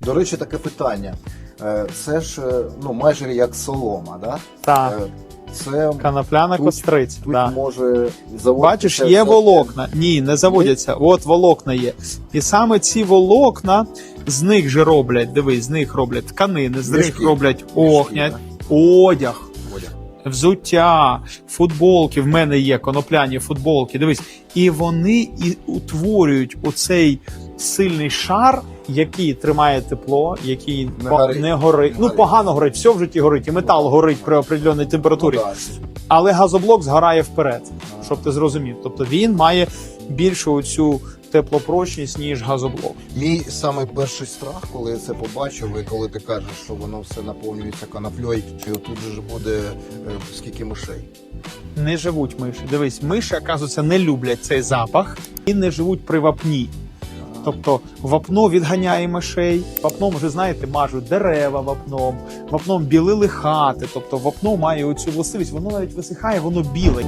До речі, таке питання. Е, Це ж е, ну, майже як солома, да? Так, Е, Це канопляна тут- костриця. тут да. може Бачиш, є волокна. Ні, не заводяться. От волокна є. І саме ці волокна з них же роблять, дивись, з них роблять тканини, з них роблять одяг. Одяг. Взуття, футболки. В мене є конопляні футболки. Дивись, і вони і утворюють оцей сильний шар, який тримає тепло, який Не по- горить. не горить. Не Ну горить. погано горить, все в житті горить, і метал Ну, горить при определеній температурі. Ну. Але газоблок згорає вперед, щоб ти зрозумів. Тобто він має більшу оцю теплопрочність, ніж газоблок. Мій самий перший страх, коли я це побачив, і коли ти кажеш, що воно все наповнюється канапльою, чи тут же буде е, скільки мишей. Не живуть миші. Дивись, миші, оказується, не люблять цей запах і не живуть при вапні. Тобто вапно відганяє мишей. Вапном, вже знаєте, мажуть дерева вапном, вапном білили хати. Тобто вапно має оцю властивість, воно навіть висихає, воно біле.